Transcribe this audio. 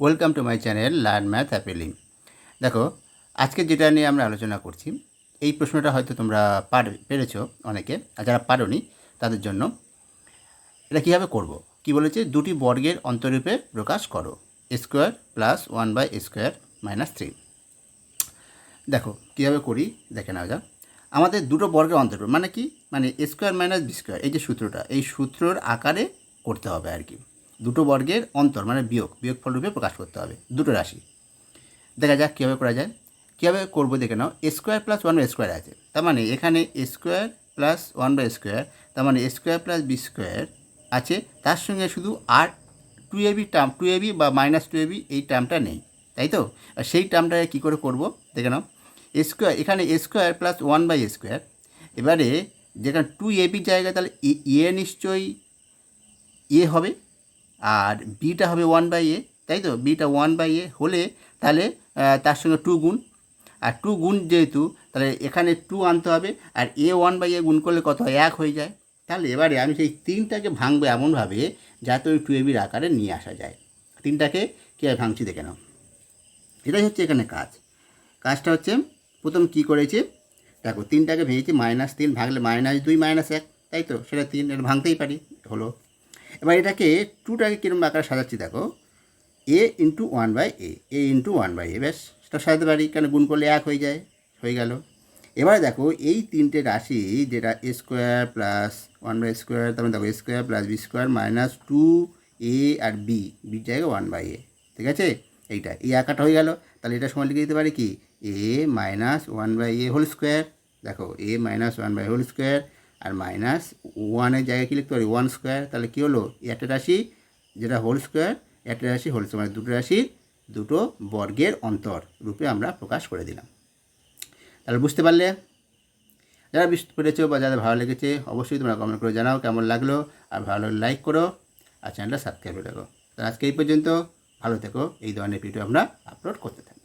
Welcome to my channel learn math appealing. দেখো, আজকে যেটা নিয়ে আমরা আলোচনা করছি, এই প্রশ্নটা হয়তো তোমরা পার, পেরেছ অনেকে, আর যারা পারোনি তাদের জন্য। এটা কীভাবে করব? কি বলেছে? দুটি বর্গের অন্তরূপে প্রকাশ করো। Square plus one by square minus three. দেখো, কীভাবে করি? দেখে নেওয়া যাক আমাদের দুটো বর্গের অন্তর্ভুক্ত মানে কি? মানে স্কোয়ার মাইনাস বি স্কোয়ার, এই যে সূত্রটা, এই সূত্রর আকারে করতে হবে আর কি। দুটো বর্গের অন্তর মানে বিয়োগ বিয়োগ ফলরূপে প্রকাশ করতে হবে, দুটো রাশি। দেখা যাক কীভাবে করা যায়। কীভাবে করব দেখে নাও square plus one by square আছে। তার মানে এখানে square plus one by square, তার মানে স্কোয়ার প্লাস বি স্কোয়ার আছে। তার সঙ্গে শুধু আর two AB term, two AB বা মাইনাস টু এবি এই টার্মটা নেই, তাই তো? আর সেই টার্মটাকে কী করে করব দেখে নাও। স্কোয়ার, এখানে square plus one by square, এবারে যেখানে টু এবির জায়গায় তাহলে এ নিশ্চয়ই এ হবে আর বিটা হবে ওয়ান বাই এ তাই তো? বিটা ওয়ান বাই এ হলে তাহলে তার সঙ্গে টু গুণ। আর টু গুণ যেহেতু, তাহলে এখানে টু আনতে হবে, আর এ ওয়ান বাই এ গুণ করলে কত এক হয়ে যায়। তাহলে এবারে আমি সেই তিনটাকে ভাঙবো এমনভাবে যাতে ওই টু এবির আকারে নিয়ে আসা যায়। তিনটাকে কীভাবে ভাঙছি দেখে নাও। এটাই হচ্ছে এখানে কাজ। কাজটা হচ্ছে, প্রথম কি করেছে? দেখো, তিনটাকে ভেঙেছি মাইনাস তিন ভাগলে মাইনাস দুই মাইনাস এক, তাই তো? সেটা তিন, এটা ভাঙতেই পারি হলো। এবার এটাকে টুটাকে কিরম আকারে সাজাচ্ছি দেখো A into one by A A into one by A ব্যাস, সেটা সাজাতে পারি, কেন গুণ করলে এক হয়ে যায়, হয়ে গেল। এবারে দেখো, এই তিনটে রাশি যেটা A square plus one by square তারপরে দেখো square plus B square minus two A R B বির জায়গায় ওয়ান বাই এ ঠিক আছে? এইটা, এই আঁকাটা হয়ে গেল। তাহলে এটা সময় লিখে দিতে পারি কি? A minus one by A whole square দেখো A minus one by whole square R minus ওয়ানের জায়গায় কী লিখতে পারি? ওয়ান স্কোয়ার তাহলে কী হলো? একটা রাশি, যেটা হোল স্কোয়ার একটা রাশি হোল স্কোয়ার মানে দুটো রাশির দুটো বর্গের অন্তর রূপে আমরা প্রকাশ করে দিলাম। তাহলে বুঝতে পারলে? যারা বুঝতে পেরেছ বা যাদের ভালো লেগেছে, অবশ্যই তোমরা কমেন্ট করে জানাও কেমন লাগল, আর ভালো লাগলে লাইক করো, আর চ্যানেলটা সাবস্ক্রাইব করে রাখো। তাহলে আজকে এই পর্যন্ত, ভালো থেকো, এই ধরনের ভিডিও আমরা আপলোড করতে থাকি।